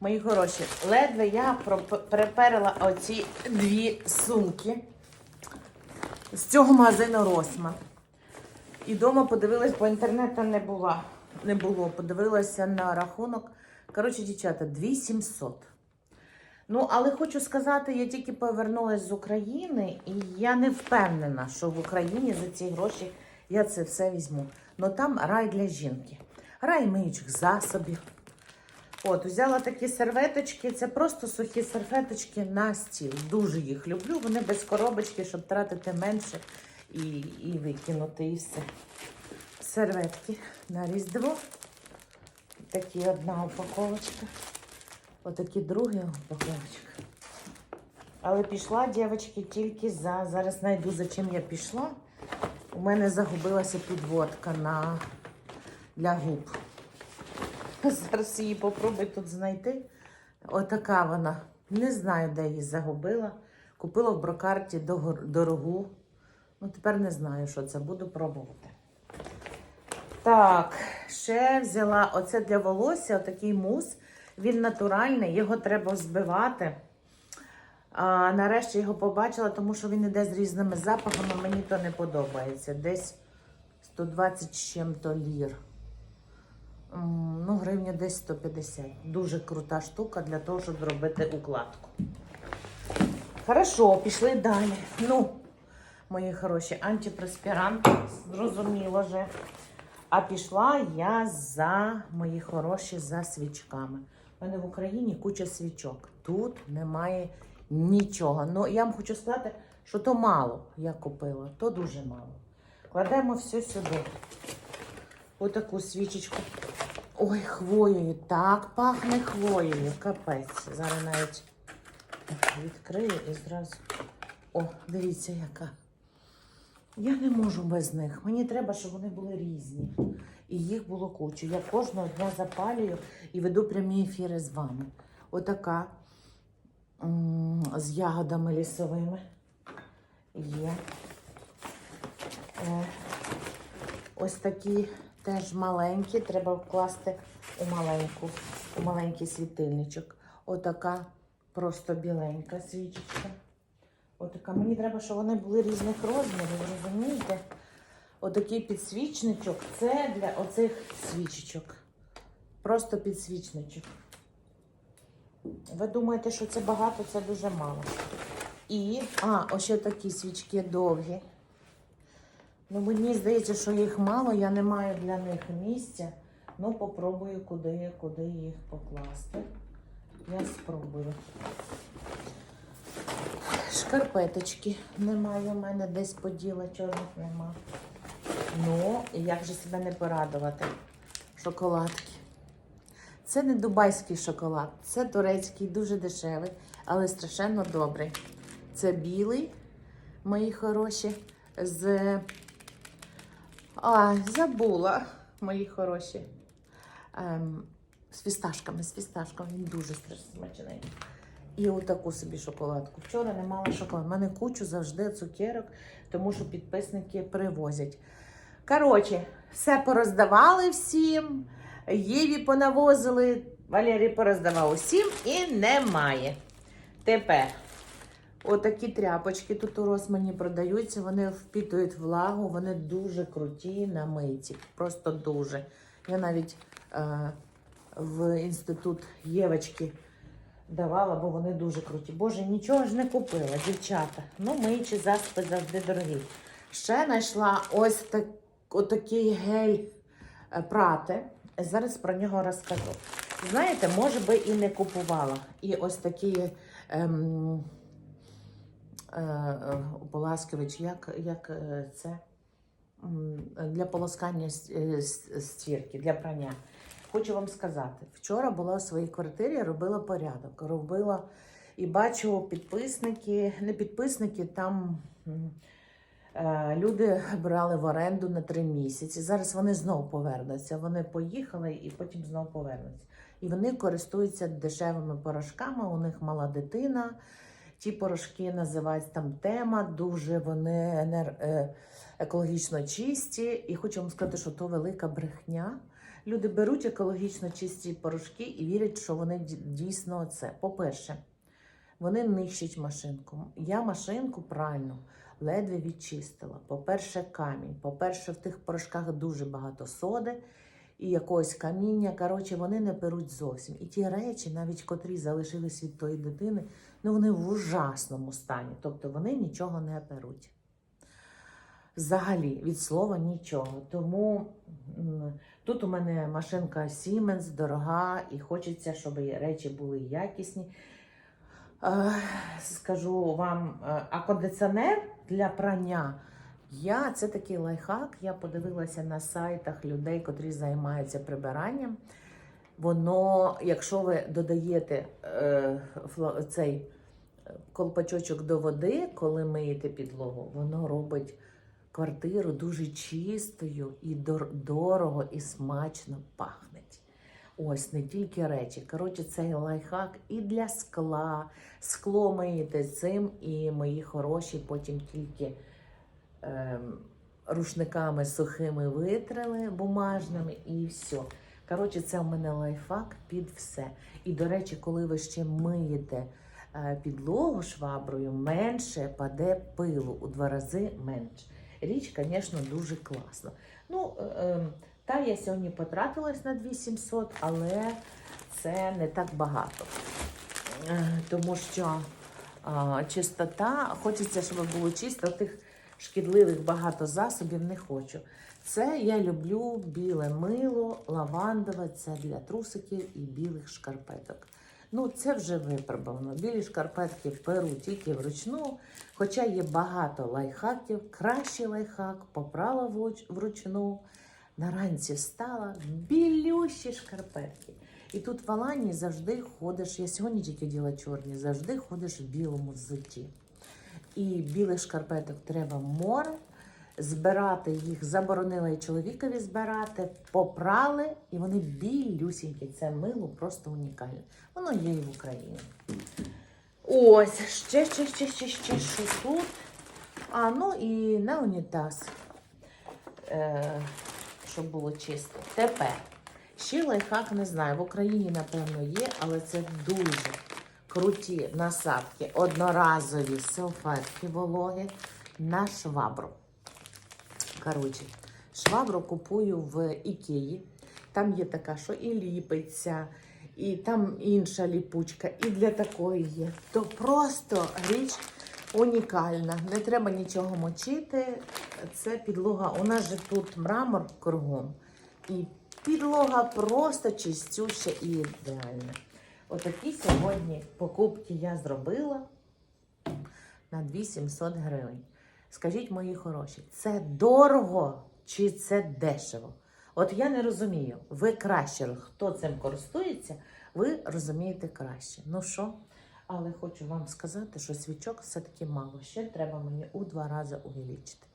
Мої хороші, ледве я приперла оці дві сумки з цього магазину Росма. І вдома подивилась, бо інтернету не була. Не було. Подивилася на рахунок. Коротше, дівчата, 2700. Ну, але хочу сказати, я тільки повернулася з України, і я не впевнена, що в Україні за ці гроші я це все візьму. Ну там рай для жінки, рай миючих засобів. От, взяла такі серветочки. Це просто сухі серветочки на стіл. Дуже їх люблю. Вони без коробочки, щоб тратити менше і, і викинути, і все. Серветки на різдво. Такі одна упаковочка. Отакі друга упаковочка. Але пішла, дівчатки, тільки за. Зараз знайду, за чим я пішла. У мене загубилася підводка на... для губ. Зараз її попробую тут знайти. Отака вона. Не знаю, де її загубила. Купила в брокарті дорогу. Ну, тепер не знаю, що це. Буду пробувати. Так, ще взяла оце для волосся, отакий мус. Він натуральний, його треба збивати. А, нарешті його побачила, тому що він іде з різними запахами. Мені то не подобається. Десь 120 з чим-то лір. Ну, гривня десь 150. Дуже крута штука для того, щоб зробити укладку. Хорошо, пішли далі. Ну, мої хороші, антипреспірант, зрозуміло же. А пішла я за мої хороші за свічками. У мене в Україні куча свічок. Тут немає нічого. Ну, я вам хочу сказати, що то мало я купила, то дуже мало. Кладемо все сюди. Отаку свічечку. Ой, хвоєю. Так пахне хвоєю. Капець. Зараз навіть відкрию і зразу. О, дивіться, яка. Я не можу без них. Мені треба, щоб вони були різні. І їх було кучу. Я кожного дня запалюю і веду прямі ефіри з вами. Отака з ягодами лісовими. Є. Е, ось такі теж маленькі. Треба вкласти у маленьку, у маленький світильничок. Отака просто біленька свічечка. Отака. Мені треба, щоб вони були різних розмірів, розумієте? Отакий підсвічничок це для оцих свічечок. Просто підсвічничок. Ви думаєте, що це багато, це дуже мало. І, а, ось ще такі свічки довгі. Ну, мені здається, що їх мало, я не маю для них місця. Ну, попробую, куди, куди їх покласти. Я спробую. Шкарпеточки немає у мене, десь поділа, чорних нема. Ну, і як же себе не порадувати? Шоколадки. Це не дубайський шоколад, це турецький, дуже дешевий, але страшенно добрий. Це білий, мої хороші, з. А, забула, мої хороші. Ем, з фісташками, з фісташками. Він дуже страшно смачний. І отаку собі шоколадку. Вчора не мала шоколаду. У мене кучу завжди цукерок, тому що підписники привозять. Коротше, все пороздавали всім. Єві понавозили, Валерій пороздавав усім і немає. Тепер отакі тряпочки тут у Росмані продаються, вони впітують влагу, вони дуже круті на мийці. Просто дуже. Я навіть е, в інститут Євочки давала, бо вони дуже круті. Боже, нічого ж не купила, дівчата. Ну, миючі засоби завжди дорогі. Ще знайшла ось так, отакий гель е, прати. Зараз про нього розкажу. Знаєте, може би і не купувала. І ось такі ем, е, е, як, як е, це для полоскання стірки, для прання. Хочу вам сказати, вчора була у своїй квартирі, робила порядок. Робила і бачу підписники, не підписники, там е, люди брали в оренду на три місяці. Зараз вони знову повернуться. Вони поїхали і потім знову повернуться. І вони користуються дешевими порошками. У них мала дитина. Ті порошки називаються там тема, дуже вони енер... е, екологічно чисті. І хочу вам сказати, що то велика брехня. Люди беруть екологічно чисті порошки і вірять, що вони дійсно це. По-перше, вони нищать машинку. Я машинку правильно ледве відчистила. По-перше, камінь. По-перше, в тих порошках дуже багато соди і якогось каміння. Коротше, вони не перуть зовсім. І ті речі, навіть котрі залишились від тої дитини, ну вони в ужасному стані. Тобто вони нічого не перуть. Взагалі, від слова нічого. Тому тут у мене машинка Siemens дорога, і хочеться, щоб речі були якісні. Е, Скажу вам, е, а кондиціонер для прання. Я це такий лайфхак. Я подивилася на сайтах людей, котрі займаються прибиранням. Воно, якщо ви додаєте е, цей е, колпачочок до води, коли миєте підлогу, воно робить квартиру дуже чистою і дор- дорого і смачно пахнеть. Ось не тільки речі. Коротше, цей лайфхак і для скла. Скло миєте цим, і мої хороші потім тільки рушниками сухими витрили бумажними і все. Коротше, це у мене лайфхак під все. І, до речі, коли ви ще миєте е, підлогу шваброю, менше паде пилу у два рази менше. Річ, звісно, дуже класна. Ну, е, е, та я сьогодні потратилась на 2700, але це не так багато. Е, Тому що чистота, хочеться, щоб було чисто, тих шкідливих багато засобів не хочу. Це я люблю біле мило, лавандове, це для трусиків і білих шкарпеток. Ну, це вже випробовано. Білі шкарпетки перу тільки вручну, хоча є багато лайфхаків. Кращий лайфхак попрала вруч- вручну. Наранці встала, білющі шкарпетки. І тут в Алані завжди ходиш, я сьогодні тільки діла чорні, завжди ходиш в білому взутті. І білих шкарпеток треба море. Збирати їх заборонила і чоловікові збирати, попрали, і вони білюсінькі. Це мило просто унікальне. Воно є і в Україні. Ось, ще, ще, ще, ще, ще, що тут. А, ну і на унітаз. Е, щоб було чисто. Тепер. Ще лайфхак не знаю. В Україні, напевно, є, але це дуже круті насадки, одноразові салфетки вологі на швабру. Коротше, швабру купую в Ікеї. Там є така, що і ліпиться, і там інша ліпучка, і для такої є. То просто річ унікальна. Не треба нічого мочити. Це підлога. У нас же тут мрамор кругом. І підлога просто чистюща і ідеальна. Отакі сьогодні покупки я зробила на 2700 гривень. Скажіть, мої хороші, це дорого чи це дешево? От я не розумію. Ви краще, хто цим користується, ви розумієте краще. Ну що? Але хочу вам сказати, що свічок все-таки мало. Ще треба мені у два рази увеличити.